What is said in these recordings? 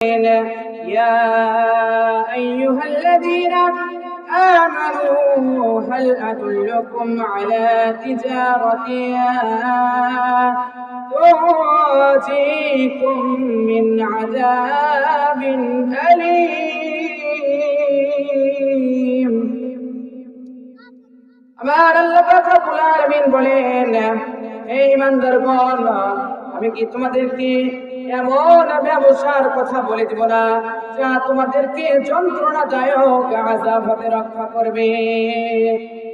يا أيها الذين آمنوا هل أدلكم على تجارة تنجيكم من عذاب أليم আমার আল্লাহ পাক রব্বুল আলামিন বলেন এই ইমানদারগণ আমি কি তোমাদেরকে এমন ব্যবসার কথা বলে দিব না। যা তোমাদেরকে যন্ত্রণাদায়ক আযাব হতে রক্ষা করবে।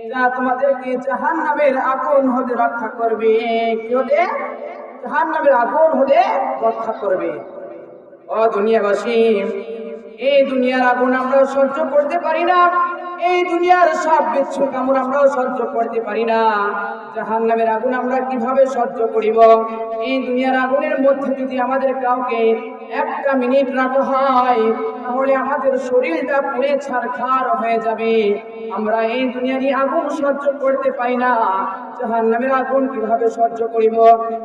যা তোমাদেরকে জাহান্নামের আগুন হতে রক্ষা করবে। কি হতে? জাহান্নামের আগুন হতে রক্ষা করবে। ও দুনিয়াবাসী, এই দুনিয়ার আগুন আমরা সহ্য করতে পারি না। এই দুনিয়ার সব বিচ্ছু কামড় আমরাও সহ্য করতে পারি না। জাহান নামের আগুন আমরা কীভাবে সহ্য করিব? এই দুনিয়ার আগুনের মধ্যে যদি আমাদের কাউকে একটা মিনিট রাখা হয়, তাহলে আমাদের শরীরটা পুড়ে ছারখার হয়ে যাবে। আমরা এই দুনিয়ারই আগুন সহ্য করতে পারি না। জাহান নামের আগুন কীভাবে সহ্য করিব?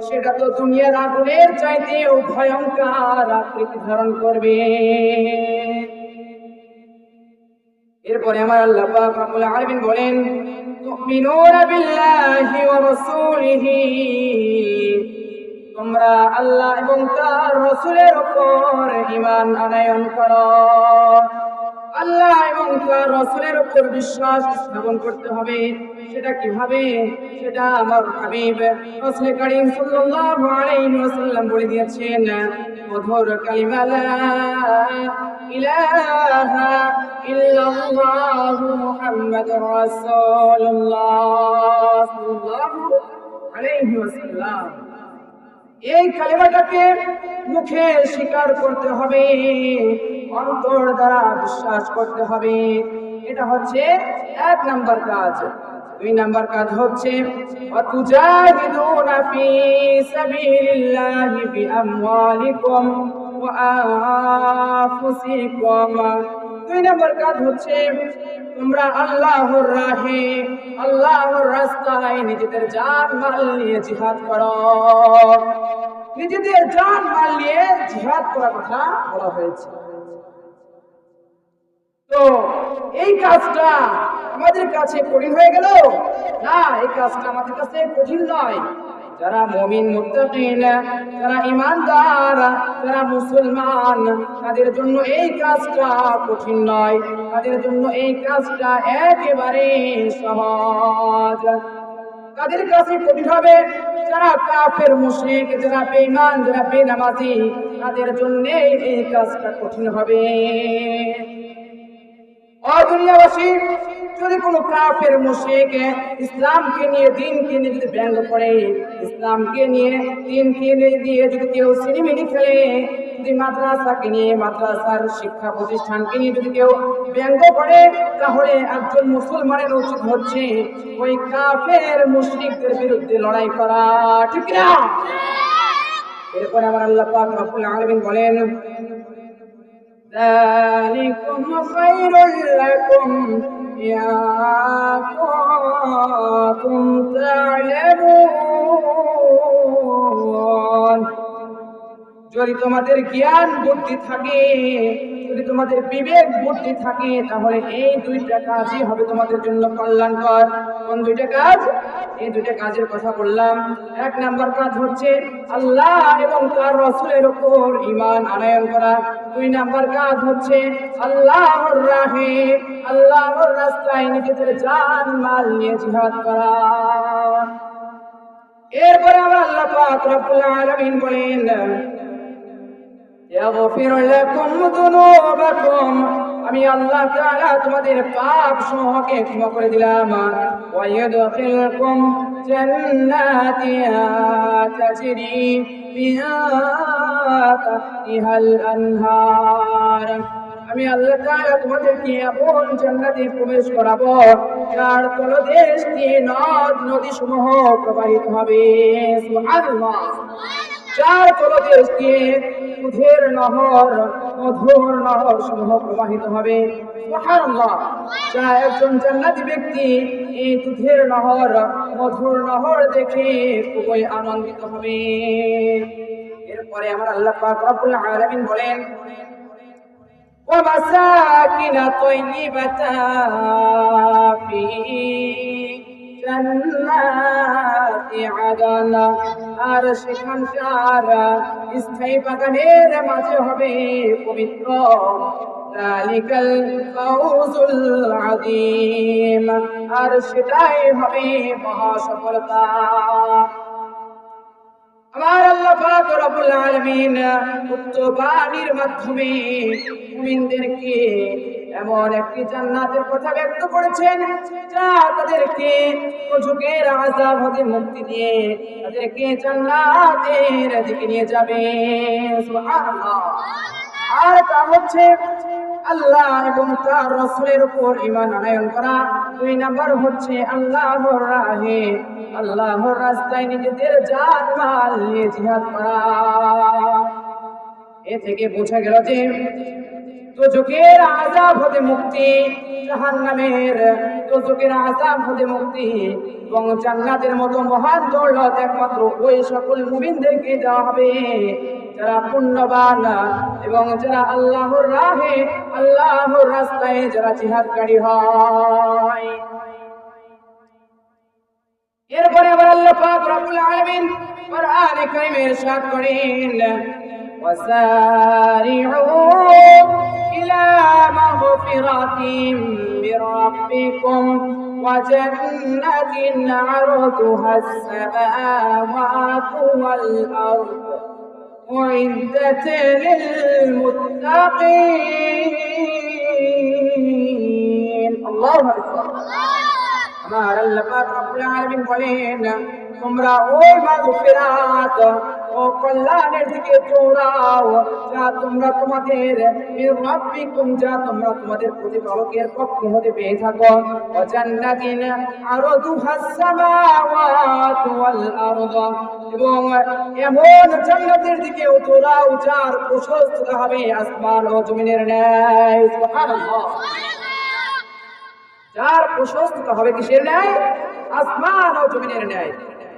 সেটা তো দুনিয়ার আগুনের চাইতেও ভয়ঙ্কর আকৃতি ধারণ করবে। এরপরে আমার আল্লাহ পাক আলামিন বলেন, তুমিনুনা বিল্লাহি ওয়া রাসূলিহি। তোমরা আল্লাহ এবং তার রাসূলের উপর ঈমান আনয়ন করো। আল্লাহ এবং তার রাসূলের উপর বিশ্বাস স্থাপন করতে হবে। সেটা কীভাবে? সেটা আমার হাবিব রাসূল করিম সাল্লাল্লাহু আলাইহি ওয়াসাল্লাম বলে দিয়েছেন মধুর কালিমা ইলাহা ইল্লাল্লাহু মুহাম্মাদুর রাসূলুল্লাহ সাল্লাল্লাহু আলাইহি ওয়াসাল্লাম। এই কালিমাটাকে মুখে স্বীকার করতে হবে। অন্তর দ্বারা বিশ্বাস করতে হবে। এটা হচ্ছে এক নাম্বার কাজ। দুই নাম্বার কাজ হচ্ছে অতুজাহিদুনা ফি সাবিলিল্লাহি বিআমওয়ালিকুম ওয়া দুই নাম্বার কাজ হচ্ছে, তোমরা আল্লাহর রাহে, আল্লাহর রাস্তায় নিজেদের জান মাল নিয়ে জিহাদ করো। নিজেদের জান মাল নিয়ে জিহাদ করার কথা বলা হয়েছে তো এই কাজটা আমাদের কাছে কঠিন হয়ে গেল। না, এই কাজটা আমাদের কাছে কঠিন নয়। যারা মমিন, মুত্তাকিন, যারা ইমানদার যারা মুসলমান, তাদের জন্য এই কাজটা কঠিন নয়। তাদের জন্য এই কাজটা একেবারে সহজ। তাদের কাছে কঠিন হবে যারা কাফের, মুশরিক, যারা বেঈমান, যারা বেনামাজি, তাদের জন্য এই কাজটা কঠিন হবে। অদুনিয়াবাসী যদি কোনো কাফের মুশরিক ইসলামকে নিয়ে, দিনকে নিয়ে যদি ব্যঙ্গ করে, ইসলামকে নিয়ে, দিনকে দিয়ে যদি কেউ সিনেমিনি খেলে, যদি মাদ্রাসাকে নিয়ে, মাদ্রাসার শিক্ষা প্রতিষ্ঠানকে নিয়ে যদি কেউ ব্যঙ্গ করে, তাহলে একজন মুসলমানের উচিত হচ্ছে ওই কাফের মুশরিকদের বিরুদ্ধে লড়াই করা। ঠিক না এরপরে আমার আল্লাহ বলেন ذلكم خير لكم. يا كنتم تعلمون যদি তোমাদের জ্ঞান বুদ্ধি থাকে, যদি তোমাদের বিবেক বুদ্ধি থাকে, তাহলে এই দুইটা কাজই হবে তোমাদের জন্য কল্যাণকর। কোন দুইটা কাজ? এই দুইটা কাজের কথা বললাম। এক নাম্বার কাজ হচ্ছে আল্লাহ এবং তার রসুলের উপর ইমান আনায়ন করা। দুই নাম্বার কাজ হচ্ছে আল্লাহর রাহে, আল্লাহর রাস্তায় নিজেদের জান, মাল নিয়ে জিহাদ করা। এরপরে আবার আল্লাহ পাক রব্বুল আলামিন বলেন আমি আল্লাহ তাআলা তোমাদের পাপ সমূহকে ক্ষমা করে দিলাম। তাজরি মিন তাহতিহাল আনহার। আমি আল্লাহ তাআলা তোমাদেরকে এমন জান্নাতে প্রবেশ করাবো, যার তলদেশ দিয়ে নদ নদী সমূহ প্রবাহিত হবে। সুবহানাল্লাহ। চার তলদেশ দিয়ে দুধের নহর মধুর নহর সমূহ প্রবাহিত হবে সুবহানাল্লাহ যা একজন জান্নাতি ব্যক্তি এই দুধের নহর মধুর নহর দেখে খুবই আনন্দিত হবে এরপর পরে আমার আল্লাহ পাক রব্বুল আলামিন বলেন ومساكن طيبة في جنات عدن আর সেখানকার স্থায়ী বাগানের মাঝে হবে পবিত্র জালিকাল ফাউজুল আযীম আর সেটাই হবে মহা সফলতা আমার আল্লাহ পাক রব্বুল আলামিন উক্ত বাণীর মাধ্যমে মুমিনদেরকে এমন একটি জান্নাতের কথা ব্যক্ত করেছেন, যা তাদেরকে যুগের আযাব হতে মুক্তি দিয়ে তাদেরকে জান্নাতের দিকে নিয়ে যাবে। আর তা হচ্ছে আল্লাহ এবং তার রসুলের উপর ইমান আনয়ন করা। দুই নাম্বার হচ্ছে আল্লাহর রাহে। আল্লাহর রাস্তায় নিজেদের জান মাল নিয়ে জিহাদ করা। এ থেকে বোঝা গেল যে দুজকের আজাব হতে মুক্তি, জাহান্নামের দুজকের আজাব হতে মুক্তি এবং জান্নাতের মতো মহান দৌলত একমাত্র ওই সকল মুমিনদেরকে দেওয়া হবে। যারা পুণ্যবান এবং যারা আল্লাহর রাহে, আল্লাহর রাস্তায় যারা জিহাদকারী হয়। এরপরে আবার আল্লাহ পাক রব্বুল আলামিন কোরআনে কারীমে ইরশাদ করেন وسارعوا إلى مغفرة من ربكم وجنة عرضها السماوات والأرض أعدت للمتقين الله أكبر আমার আল্লাহ পাক রব্বুল আলামিন বলেন তোমরা ওই মাগফিরাত ও কল্যাণের দিকে দৌড়াও, যা তোমরা তোমাদের রব্বিকুম, যা তোমরা তোমাদের প্রতিপালকের পক্ষ হতে পেয়ে থাকো। ও জান্নাতিন আরদুহাস সামাওয়াত ওয়াল আরদ। এবং এমন জান্নাতের দিকে দৌড়াও, যার প্রশস্ততা হবে আসমান ও জমিনের ন্যায়। সুবহানাল্লাহ। যার প্রশস্ততা হবে কিসের ন্যায়? আসমান ও জমিনের ন্যায়।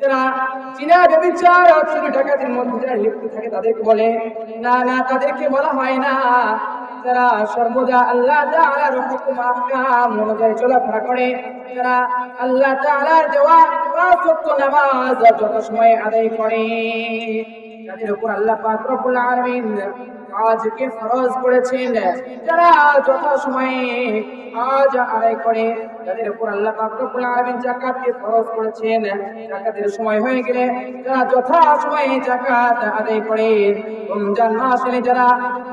যারা চীনা ব্যবচার লিপ্ত থাকে তাদেরকে বলে, না না, তাদেরকে বলা হয় না। যারা সর্বদা আল্লাহ তাআলার হুকুম আহকাম অনুযায়ী চলাফেরা করে, যারা আল্লাহ তাআলার দেওয়া পাঁচ নামাজ যত সময় আদায় করে যাদের উপর আল্লাহ পাক রব্বুল আজকে ফরজ করেছেন। যারা যথা সময়ে আজ আদায় করে, তাদের উপর আল্লাহ পাক রব্বুল আলামিন যাকাতকে ফরজ করেছেন। যাকাতের সময় হয়ে গেলে যারা যথা সময়ে যাকাত আদায় করে, রমজান মাস এলে যারা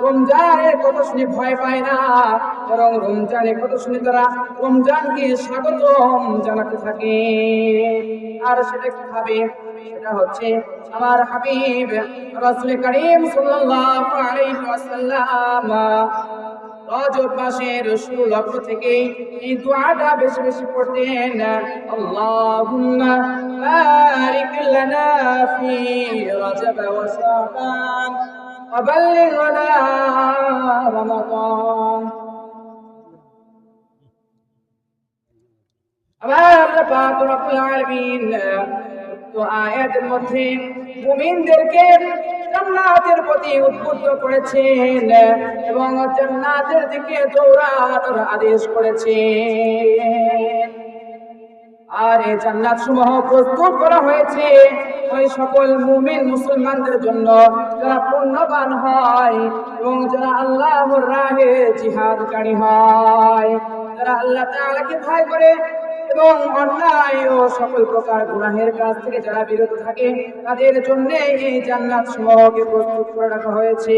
রমজানের কথা শুনে ভয় পায় না বরং রমজানের কথা শুনে তারা রমজানকে স্বাগতম জানাতে থাকে আর সেটা কিভাবে সেটা হচ্ছে আমার হাবিব রাসূল করিম সাল্লাল্লাহু আলাইহি ওয়াসাল্লাম রজব মাসের শুরু লগ্ন থেকে এই দোয়াটা বেশি বেশি পড়তেন আল্লাহুম্মা বারিক লানা ফি রজব ওয়া শাবান وبلغنا رمضان মধ্যে জান্নাতের প্রতি করেছেন এবং জান্নাতের দিকে আদেশ করেছেন। আর এই জান্নাত সমূহ প্রস্তুত করা হয়েছে ওই সকল মুমিন মুসলমানদের জন্য যারা পুণ্যবান হয় এবং যারা আল্লাহর রাহে জিহাদকারী হয়। যারা আল্লাহ তাআলাকে ভয় করে এবং অন্যায় ও সকল প্রকার গুনাহের কাছ থেকে যারা বিরত থাকে, তাদের জন্য এই জান্নাত সমূহকে প্রস্তুত করে রাখা হয়েছে।